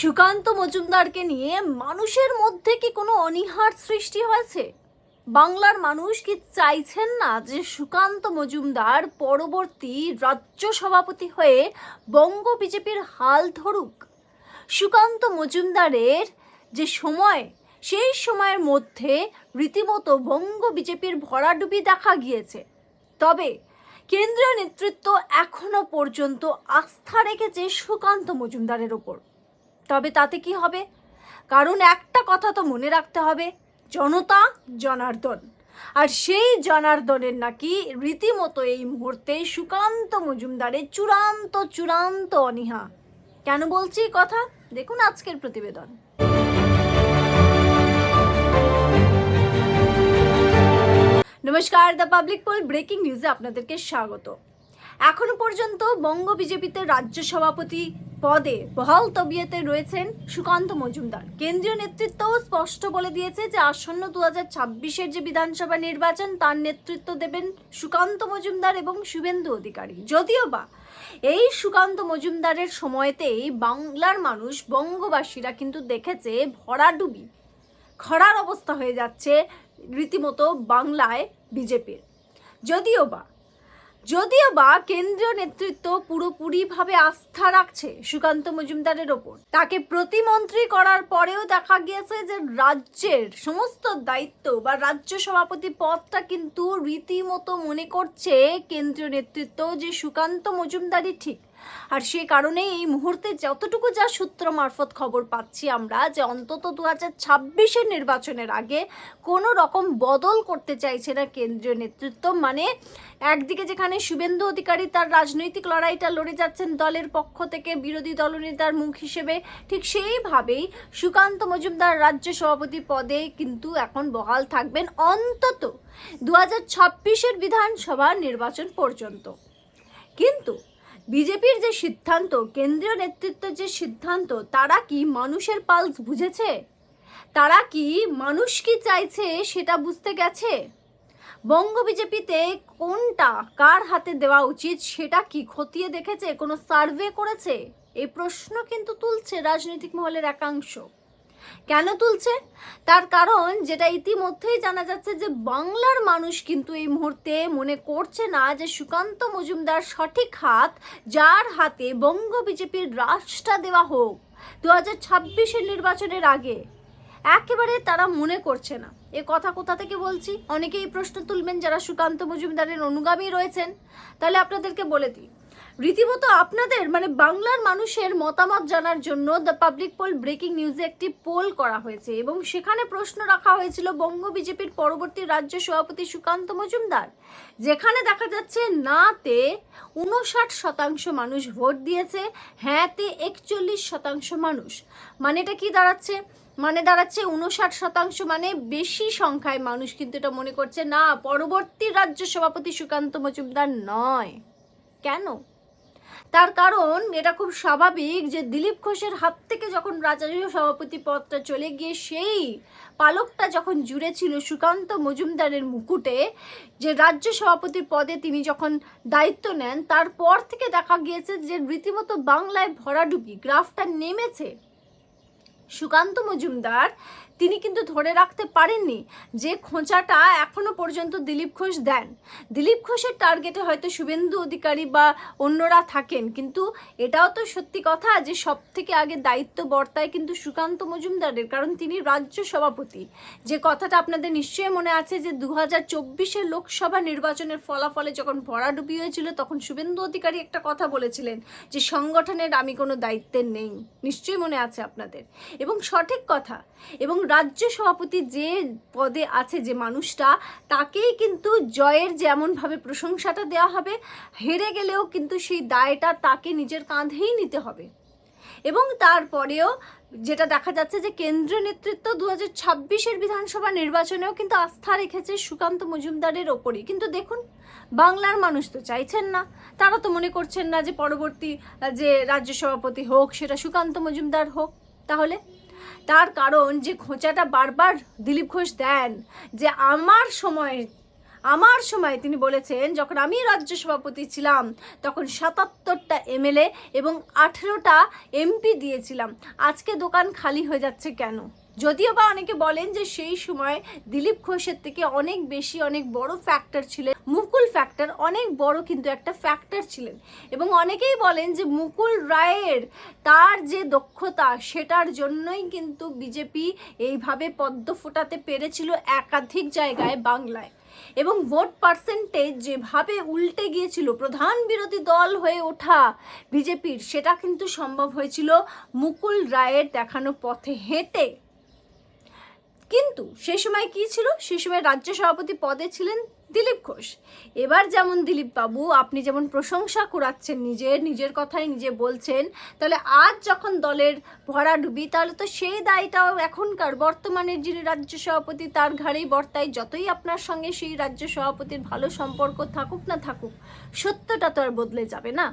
সুকান্ত মজুমদারকে নিয়ে মানুষের মধ্যে কি কোনো অনীহার সৃষ্টি হয়েছে? বাংলার মানুষ কি চাইছেন না যে সুকান্ত মজুমদার পরবর্তী রাজ্য সভাপতি হয়ে বঙ্গ বিজেপির হাল ধরুক? সুকান্ত মজুমদারের যে সময়, সেই সময়ের মধ্যে রীতিমতো বঙ্গ বিজেপির ভরাডুবি দেখা গিয়েছে। তবে কেন্দ্রীয় নেতৃত্ব এখনও পর্যন্ত আস্থা রেখেছে সুকান্ত মজুমদারের ওপর। তবে তাতে কি হবে? কারণ একটা কথা তো মনে রাখতে হবে, জনতা জনার্দন। আর সেই জনার্দনের নাকি রীতিমতো এই মুহূর্তে সুকান্ত মজুমদারের চূড়ান্ত চূড়ান্ত অনীহা। কেন বলছি কথা? দেখুন আজকের প্রতিবেদন। নমস্কার, দ্য পাবলিক পোল ব্রেকিং নিউজে আপনাদেরকে স্বাগত। এখনও পর্যন্ত বঙ্গ বিজেপিতে রাজ্য সভাপতি পদে বহাল তবিয়তে রয়েছেন সুকান্ত মজুমদার। কেন্দ্রীয় নেতৃত্বও স্পষ্ট বলে দিয়েছে যে আসন্ন দু হাজার ছাব্বিশের যে বিধানসভা নির্বাচন, তার নেতৃত্ব দেবেন সুকান্ত মজুমদার এবং শুভেন্দু অধিকারী। যদিও বা এই সুকান্ত মজুমদারের সময়তেই বাংলার মানুষ, বঙ্গবাসীরা কিন্তু দেখেছে ভরাডুবি, খরার অবস্থা হয়ে যাচ্ছে রীতিমতো বাংলায় বিজেপির। যদিও বা যদিও বা কেন্দ্রীয় নেতৃত্ব পুরোপুরিভাবে আস্থা রাখছে সুকান্ত মজুমদারের ওপর। তাকে প্রতিমন্ত্রী করার পরেও দেখা গিয়েছে যে রাজ্যের সমস্ত দায়িত্ব বা রাজ্য সভাপতি পদটা কিন্তু রীতিমতো মনে করছে কেন্দ্রীয় নেতৃত্ব যে সুকান্ত মজুমদারই ঠিক। আর সে কারণে এই মুহূর্তে যতটুকু যা সূত্র মারফত খবর পাচ্ছি আমরা যে অন্তত দু হাজার ছাব্বিশের নির্বাচনের আগে কোনো রকম বদল করতে চাইছে না কেন্দ্রীয় নেতৃত্ব। মানে একদিকে যেখানে শুভেন্দু অধিকারী তার রাজনৈতিক লড়াইটা লড়ে যাচ্ছেন দলের পক্ষ থেকে, বিরোধী দলনেতার মুখ হিসেবে, ঠিক সেইভাবেই সুকান্ত মজুমদার রাজ্য সভাপতি পদে কিন্তু এখন বহাল থাকবেন অন্তত দু হাজার ছাব্বিশের বিধানসভা নির্বাচন পর্যন্ত। কিন্তু বিজেপির যে সিদ্ধান্ত, কেন্দ্রীয় নেতৃত্বের যে সিদ্ধান্ত, তারা কি মানুষের পালস বুঝেছে? তারা কি মানুষ কি চাইছে সেটা বুঝতে গেছে? বঙ্গ বিজেপিতে কোনটা কার হাতে দেওয়া উচিত সেটা কি খতিয়ে দেখেছে? কোনো সার্ভে করেছে? এই প্রশ্ন কিন্তু তুলছে রাজনৈতিক মহলের একাংশ। কেন তুলছে? তার কারণ যেটা ইতিমধ্যেই জানা যাচ্ছে যে বাংলার মানুষ কিন্তু এই মুহূর্তে মনে করছে না যে সুকান্ত মজুমদার সঠিক হাত, যার হাতে বঙ্গ বিজেপির রাশটা দেওয়া হোক দু হাজার ছাব্বিশের নির্বাচনের আগে। একেবারে তারা মনে করছে না। এ কথা কোথা থেকে বলছি? অনেকেই প্রশ্ন তুলবেন যারা সুকান্ত মজুমদারের অনুগামী রয়েছেন। তাহলে আপনাদেরকে বলে দিই রীতিমতো আপনাদের মানে বাংলার মানুষের মতামত জানার জন্য দ্য পাবলিক পোল ব্রেকিং নিউজে একটি পোল করা হয়েছে এবং সেখানে প্রশ্ন রাখা হয়েছিল বঙ্গ বিজেপির পরবর্তী রাজ্য সভাপতি সুকান্ত মজুমদার, যেখানে দেখা যাচ্ছে নাতে উনষাট শতাংশ মানুষ ভোট দিয়েছে, হ্যাঁতে একচল্লিশ শতাংশ মানুষ। মানে এটা কি দাঁড়াচ্ছে? মানে দাঁড়াচ্ছে উনষাট শতাংশ মানে বেশি সংখ্যায় মানুষ, কিন্তু এটা মনে করছে না, পরবর্তী রাজ্য সভাপতি সুকান্ত মজুমদার নয়। কেন? তার কারণ এটা খুব স্বাভাবিক যে দিলীপ ঘোষের হাত থেকে যখন রাজ্য সভাপতি পদটা চলে গিয়ে সেই পালকটা যখন জুড়ে ছিল সুকান্ত মজুমদারের মুকুটে, যে রাজ্য সভাপতির পদে তিনি যখন দায়িত্ব নেন, তারপর থেকে দেখা গিয়েছে যে রীতিমতো বাংলায় ভরাডুবি, গ্রাফটা নেমেছে। সুকান্ত মজুমদার তিনি কিন্তু ধরে রাখতে পারেননি যে খোঁচাটা এখনও পর্যন্ত দিলীপ ঘোষ দেন। দিলীপ ঘোষের টার্গেটে হয়তো শুভেন্দু অধিকারী বা অন্যরা থাকেন, কিন্তু এটাও তো সত্যি কথা যে সব থেকে আগে দায়িত্ব বর্তায় কিন্তু সুকান্ত মজুমদারের, কারণ তিনি রাজ্য সভাপতি। যে কথাটা আপনাদের নিশ্চয়ই মনে আছে যে দু হাজার চব্বিশের লোকসভা নির্বাচনের ফলাফলে যখন ভরাডুবি হয়েছিল, তখন শুভেন্দু অধিকারী একটা কথা বলেছিলেন যে সংগঠনের আমি কোনো দায়িত্বের নেই। নিশ্চয়ই মনে আছে আপনাদের। এবং সঠিক কথা। এবং রাজ্য সভাপতি যে পদে আছে যে মানুষটা, তাকেই কিন্তু জয়ের যেমনভাবে প্রশংসাটা দেওয়া হবে, হেরে গেলেও কিন্তু সেই দায়টা তাকে নিজের কাঁধেই নিতে হবে। এবং তারপরেও যেটা দেখা যাচ্ছে যে কেন্দ্রীয় নেতৃত্ব দু হাজার ছাব্বিশের বিধানসভা নির্বাচনেও কিন্তু আস্থা রেখেছে সুকান্ত মজুমদারের ওপরই। কিন্তু দেখুন, বাংলার মানুষ তো চাইছেন না। তারা তো মনে করছেন না যে পরবর্তী যে রাজ্য সভাপতি হোক, সেটা সুকান্ত মজুমদার হোক। তাহলে তার কারণ যে খোঁচাটা বারবার দিলীপ ঘোষ দেন, যে আমার সময় আমার সময় তিনি বলেছেন, যখন আমি রাজ্য সভাপতি ছিলাম, তখন সাতাত্তরটা এমএলএ এবং আঠেরোটা এমপি দিয়েছিলাম। আজকে দোকান খালি হয়ে যাচ্ছে কেন? যদিও বা অনেকে বলেন যে সেই সময় দিলীপ ঘোষের থেকে অনেক বেশি অনেক বড় ফ্যাক্টর ছিলেন। মুকুল ফ্যাক্টর অনেক বড় কিন্তু একটা ফ্যাক্টর ছিলেন। এবং অনেকেই বলেন যে মুকুল রায়ের তার যে দক্ষতা সেটার জন্যই কিন্তু বিজেপি এইভাবে পদ্ম ফোটাতে পেরেছিল একাধিক জায়গায় বাংলায়। এবং ভোট পার্সেন্টেজ যেভাবে উল্টে গিয়েছিল, প্রধান বিরোধী দল হয়ে ওঠা বিজেপির, সেটা কিন্তু সম্ভব হয়েছিল মুকুল রায়ের দেখানো পথে হেঁটে। কিন্তু সে সময় কি ছিল? সে সময় রাজ্য সভাপতি পদে ছিলেন দিলীপ ঘোষ। এবার যেমন দিলীপ বাবু, আপনি যেমন প্রশংসা কুড়াচ্ছেন নিজের নিজের কথাই নিজে বলছেন, তাহলে আজ যখন দলের ভরাডুবি তাহলে তো সেই দায়টাও এখনকার বর্তমানের যিনি রাজ্য সভাপতি, তার ঘাড়েই বর্তায়, যতই আপনার সঙ্গে সেই রাজ্য সভাপতির ভালো সম্পর্ক থাকুক না থাকুক, সত্যটা তো আর বদলে যাবে না।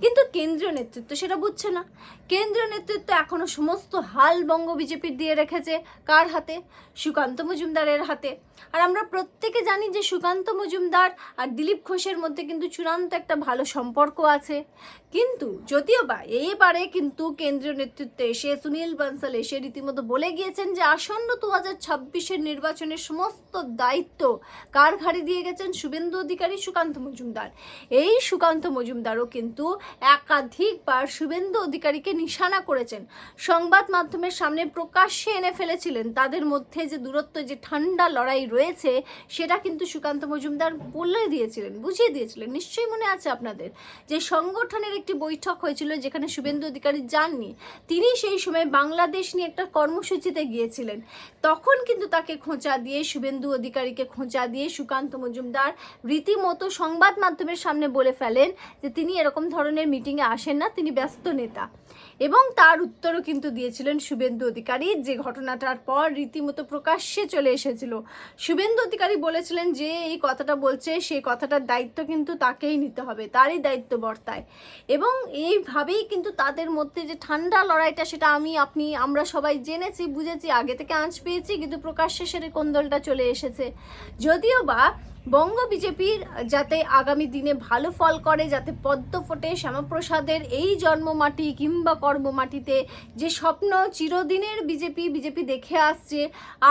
কিন্তু কেন্দ্রীয় নেতৃত্ব সেটা বুঝছে না। কেন্দ্রীয় নেতৃত্ব এখনও সমস্ত হাল বঙ্গ বিজেপির দিয়ে রেখেছে। কার হাতে? সুকান্ত মজুমদারের হাতে। আর আমরা প্রত্যেকে জানি যে সুকান্ত মজুমদার আর দিলীপ ঘোষের মধ্যে কিন্তু চূড়ান্ত একটা ভালো সম্পর্ক আছে। কিন্তু যদিও বা এবারে কিন্তু কেন্দ্রীয় নেতৃত্বে এসে সুনীল বানসাল এসে রীতিমতো বলে গিয়েছেন যে আসন্ন দু হাজার ছাব্বিশের নির্বাচনের সমস্ত দায়িত্ব কার ঘাড়ে দিয়ে গেছেন শুভেন্দু অধিকারী, সুকান্ত মজুমদার। এই সুকান্ত মজুমদারও কিন্তু একাধিকবার শুভেন্দু অধিকারীকে নিশানা করেছেন। সংবাদ মাধ্যমের সামনে প্রকাশ্যে এনে ফেলেছিলেন। তাদের মধ্যে যে দূরত্ব, যে ঠান্ডা লড়াই রয়েছে, সেটা কিন্তু সুকান্ত মজুমদার বলে দিয়েছিলেন, বুঝিয়ে দিয়েছিলেন। নিশ্চয়ই মনে আছে আপনাদের যে সংগঠনের একটি বৈঠক হয়েছিল যেখানে শুভেন্দু অধিকারী যাননি। তিনি সেই সময় বাংলাদেশ নিয়ে একটা কর্মসূচিতে গিয়েছিলেন। তখন কিন্তু তাকে খোঁচা দিয়ে, শুভেন্দু অধিকারীকে খোঁচা দিয়ে সুকান্ত মজুমদার রীতিমতো সংবাদ মাধ্যমের সামনে বলে ফেলেন যে তিনি এরকম ধরনের মিটিংয়ে আসেন না, তিনি ব্যস্ত নেতা। এবং তার উত্তরও কিন্তু দিয়েছিলেন শুভেন্দু অধিকারী যে ঘটনাটার পর রীতিমতো প্রকাশ্যে চলে এসেছিল। শুভেন্দু অধিকারী বলেছিলেন যে এই কথাটা বলছে, সেই কথাটার দায়িত্ব কিন্তু তাকেই নিতে হবে, তারই দায়িত্ব বর্তায়। এবং এইভাবেই কিন্তু তাদের মধ্যে যে ঠান্ডা লড়াইটা সেটা আমি, আপনি, আমরা সবাই জেনেছি, বুঝেছি, আগে থেকে আঁচ পেয়েছি, কিন্তু প্রকাশ্যে সেটা কোন্দলটা চলে এসেছে। যদিও বা বঙ্গ বিজেপির যাতে আগামী দিনে ভালো ফল করে, যাতে পদ্ম ফোটে শ্যামাপ্রসাদের এই জন্মমাটি কিংবা কর্মমাটিতে যে স্বপ্ন চিরদিনের বিজেপি বিজেপি দেখে আসছে,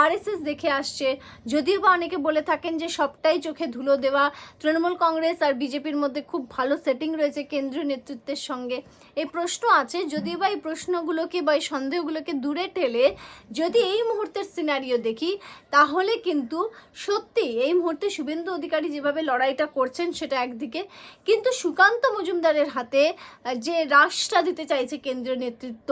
আরএসএস দেখে আসছে, যদিও বা অনেকে বলে থাকেন যে সবটাই চোখে ধুলো দেওয়া, তৃণমূল কংগ্রেস আর বিজেপির মধ্যে খুব ভালো সেটিং রয়েছে কেন্দ্রীয় নেতৃত্বের সঙ্গে। এই প্রশ্ন আছে, যদিও বা এই প্রশ্নগুলোকে বা এই সন্দেহগুলোকে দূরে ঠেলে যদি এই মুহূর্তের সিনারিও দেখি, তাহলে কিন্তু সত্যি এই মুহূর্তে শুভেন্দু অধিকারী যেভাবে লড়াইটা করছেন সেটা একদিকে। কিন্তু সুকান্ত মজুমদারের হাতে যে রাশটা দিতে চাইছে কেন্দ্রীয় নেতৃত্ব,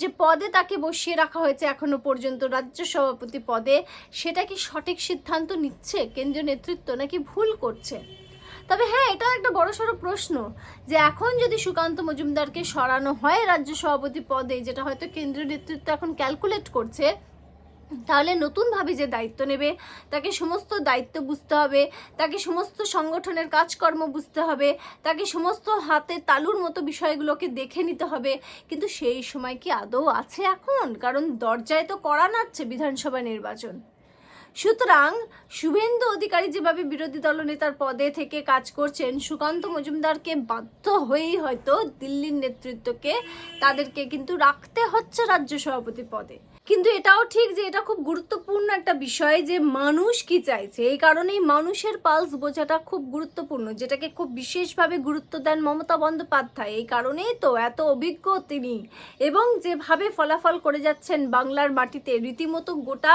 যে পদে তাকে বসিয়ে রাখা হয়েছে এখনও পর্যন্ত রাজ্য সভাপতি পদে, সেটা কি সঠিক সিদ্ধান্ত নিচ্ছে কেন্দ্রীয় নেতৃত্ব নাকি ভুল করছে? তবে হ্যাঁ এটা একটা বড়সড় প্রশ্ন যে এখন যদি সুকান্ত মজুমদারকে সরানো হয় রাজ্য সভাপতি পদে, যেটা হয়তো কেন্দ্রীয় নেতৃত্ব এখন ক্যালকুলেট করছে তাহলে নতুনভাবে যে দায়িত্ব নেবে, তাকে সমস্ত দায়িত্ব বুঝতে হবে, তাকে সমস্ত সংগঠনের কাজকর্ম বুঝতে হবে, তাকে সমস্ত হাতে তালুর মতো বিষয়গুলোকে দেখে নিতে হবে। কিন্তু সেই সময় কি আদৌ আছে এখন? কারণ দরজায় তো করা নাচ্ছে বিধানসভা নির্বাচন। সুতরাং শুভেন্দু অধিকারী যেভাবে বিরোধী দলনেতার পদে থেকে কাজ করছেন, সুকান্ত মজুমদারকে বাধ্য হয়েই হয়তো দিল্লির নেতৃত্বকে তাদেরকে কিন্তু রাখতে হচ্ছে রাজ্য সভাপতি পদে। কিন্তু এটাও ঠিক যে এটা খুব গুরুত্বপূর্ণ একটা বিষয় যে মানুষ কি চাইছে। এই কারণেই মানুষের পালস বোঝাটা খুব গুরুত্বপূর্ণ, যেটাকে খুব বিশেষভাবে গুরুত্ব দেন মমতা বন্দ্যোপাধ্যায়। এই কারণেই তো এত অভিজ্ঞ তিনি এবং যেভাবে ফলাফল করে যাচ্ছেন বাংলার মাটিতে, রীতিমতো গোটা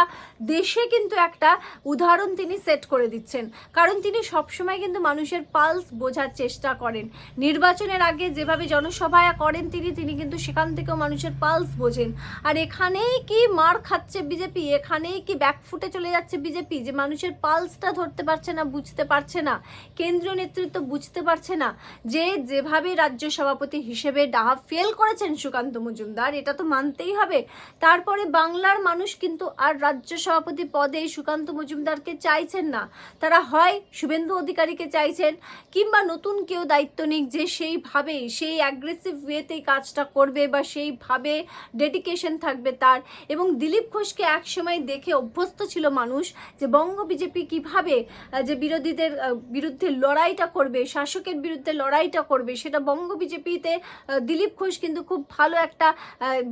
দেশে কিন্তু একটা উদাহরণ তিনি সেট করে দিচ্ছেন। কারণ তিনি সবসময় কিন্তু মানুষের পালস বোঝার চেষ্টা করেন। নির্বাচনের আগে যেভাবে জনসভায় করেন তিনি তিনি কিন্তু সেখান থেকেও মানুষের পালস বোঝেন। আর এখানেই কি মার খাচ্ছে বিজেপি, এখানেই কি ব্যাকফুটে চলে যাচ্ছে বিজেপি? যে মানুষের পালসটা ধরতে পারছে না, বুঝতে পারছে না, কেন্দ্রীয় নেতৃত্ব বুঝতে পারছে না, যে যেভাবে রাজ্য সভাপতি হিসেবে ডাহা ফেল করেছেন সুকান্ত মজুমদার, এটা তো মানতেই হবে। তারপরে বাংলার মানুষ কিন্তু আর রাজ্য সভাপতি পদে সুকান্ত মজুমদারকে চাইছেন না। তারা হয় শুভেন্দু অধিকারীকে চাইছেন, কিংবা নতুন কেউ দায়িত্ব নিক যে সেইভাবে, সেই অ্যাগ্রেসিভ ওয়েতে কাজটা করবে বা সেইভাবে ডেডিকেশন থাকবে তার। এবং দিলীপ ঘোষকে একসময় দেখে অভ্যস্ত ছিল মানুষ যে বঙ্গ বিজেপি কীভাবে যে বিরোধীদের বিরুদ্ধে লড়াইটা করবে, শাসকের বিরুদ্ধে লড়াইটা করবে, সেটা বঙ্গ বিজেপিতে দিলীপ ঘোষ কিন্তু খুব ভালো একটা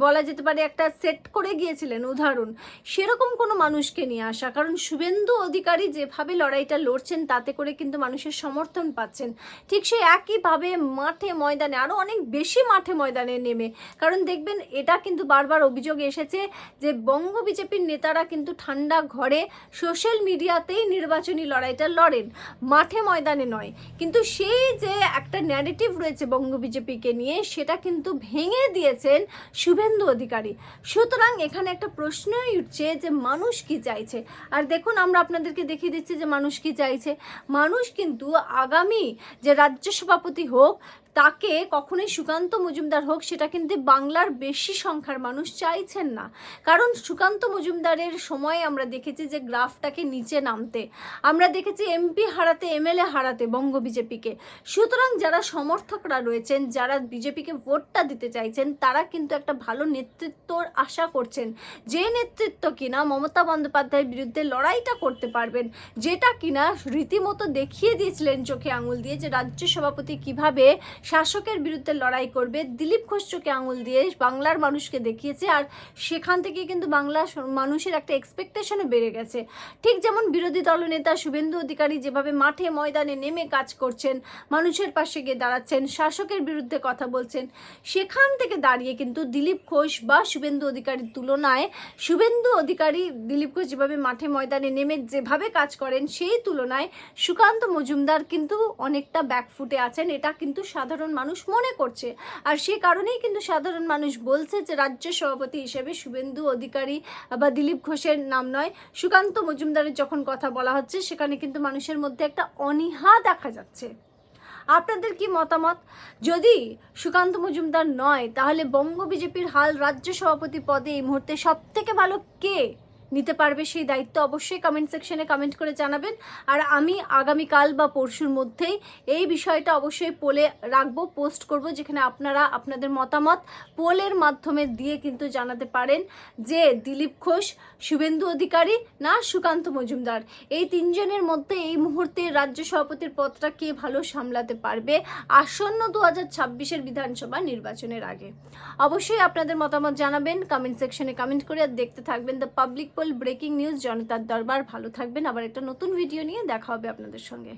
বলা যেতে পারে একটা সেট করে গিয়েছিলেন উদাহরণ। সেরকম কোনো মানুষকে নিয়ে আসা, কারণ শুভেন্দু অধিকারী যেভাবে লড়াইটা লড়ছেন, তাতে করে কিন্তু মানুষের সমর্থন পাচ্ছেন। ঠিক সেই একইভাবে মাঠে ময়দানে আরও অনেক বেশি মাঠে ময়দানে নেমে, কারণ দেখবেন এটা কিন্তু বারবার অভিযোগ এসেছে যে বঙ্গ বিজেপির নেতারা কিন্তু ঠান্ডা ঘরে সোশ্যাল মিডিয়াতেই নির্বাচনী লড়াইটা লড়েন, মাঠে ময়দানে নয়। কিন্তু সেই যে একটা ন্যারেটিভ রয়েছে বঙ্গ বিজেপিকে নিয়ে, সেটা কিন্তু ভেঙে দিয়েছেন শুভেন্দু অধিকারী। সুতরাং এখানে একটা প্রশ্নই উঠছে যে মানুষ কি চাইছে? আর দেখুন, আমরা আপনাদেরকে দেখিয়ে দিচ্ছি যে মানুষ কি চাইছে। মানুষ কিন্তু আগামী যে রাজ্য সভাপতি হোক তাকে কখনোই সুকান্ত মজুমদার হোক, সেটা কিন্তু বাংলার বেশি সংখ্যার মানুষ চাইছেন না। কারণ সুকান্ত মজুমদারের সময় আমরা দেখেছি যে গ্রাফটাকে নিচে নামতে। আমরা দেখেছি এমপি হারাতে, এমএলএ হারাতে বঙ্গ বিজেপিকে। সুতরাং যারা সমর্থকরা রয়েছেন, যারা বিজেপিকে ভোটটা দিতে চাইছেন, তারা কিন্তু একটা ভালো নেতৃত্বর আশা করছেন। যে নেতৃত্ব কিনা মমতা বন্দ্যোপাধ্যায়ের বিরুদ্ধে লড়াইটা করতে পারবেন, যেটা কিনা রীতিমতো দেখিয়ে দিয়েছিলেন চোখে আঙুল দিয়ে যে রাজ্য সভাপতি কীভাবে শাসকের বিরুদ্ধে লড়াই করবে। দিলীপ ঘোষ চোখে আঙুল দিয়ে বাংলার মানুষকে দেখিয়েছে আর সেখান থেকে কিন্তু বাংলা মানুষের একটা এক্সপেকটেশনও বেড়ে গেছে। ঠিক যেমন বিরোধী দলনেতা শুভেন্দু অধিকারী যেভাবে মাঠে ময়দানে নেমে কাজ করছেন, মানুষের পাশে গিয়ে দাঁড়াচ্ছেন, শাসকের বিরুদ্ধে কথা বলছেন, সেখান থেকে দাঁড়িয়ে কিন্তু দিলীপ ঘোষ বা শুভেন্দু অধিকারীর তুলনায় শুভেন্দু অধিকারী দিলীপ ঘোষ যেভাবে মাঠে ময়দানে নেমে যেভাবে কাজ করেন, সেই তুলনায় সুকান্ত মজুমদার কিন্তু অনেকটা ব্যাকফুটে আছেন। এটা কিন্তু সাধারণ মানুষ মনে করছে। আর সে কারণেই কিন্তু সাধারণ মানুষ বলছে যে রাজ্য সভাপতি হিসেবে শুভেন্দু অধিকারী বা দিলীপ ঘোষের নাম নয়। সুকান্ত মজুমদারের যখন কথা বলা হচ্ছে, সেখানে কিন্তু মানুষের মধ্যে একটা অনীহা দেখা যাচ্ছে। আপনাদের কি মতামত? যদি সুকান্ত মজুমদার নয়, তাহলে বঙ্গ বিজেপির হাল রাজ্য সভাপতি পদে এই মুহূর্তে সব থেকে ভালো কে? নিতে পারবে সেই দায়িত্ব অবশ্যই কমেন্ট সেকশনে কমেন্ট করে জানাবেন। আর আমি আগামীকাল বা পরশুর মধ্যেই এই বিষয়টা অবশ্যই পোলে রাখব পোস্ট করব, যেখানে আপনারা আপনাদের মতামত পোলের মাধ্যমে দিয়ে কিন্তু জানাতে পারেন যে দিলীপ ঘোষ, শুভেন্দু অধিকারী না সুকান্ত মজুমদার। এই তিনজনের মধ্যে এই মুহূর্তে রাজ্য সভাপতির পদটা কে ভালো সামলাতে পারবে? আসন্ন দু হাজার ছাব্বিশের বিধানসভা নির্বাচনের আগে। অবশ্যই আপনাদের মতামত জানাবেন কমেন্ট সেকশনে কমেন্ট করে আর দেখতে থাকবেন। The public poll breaking news জনতার দরবার। ভালো থাকবেন। আবার একটা নতুন ভিডিও নিয়ে দেখা হবে আপনাদের সঙ্গে।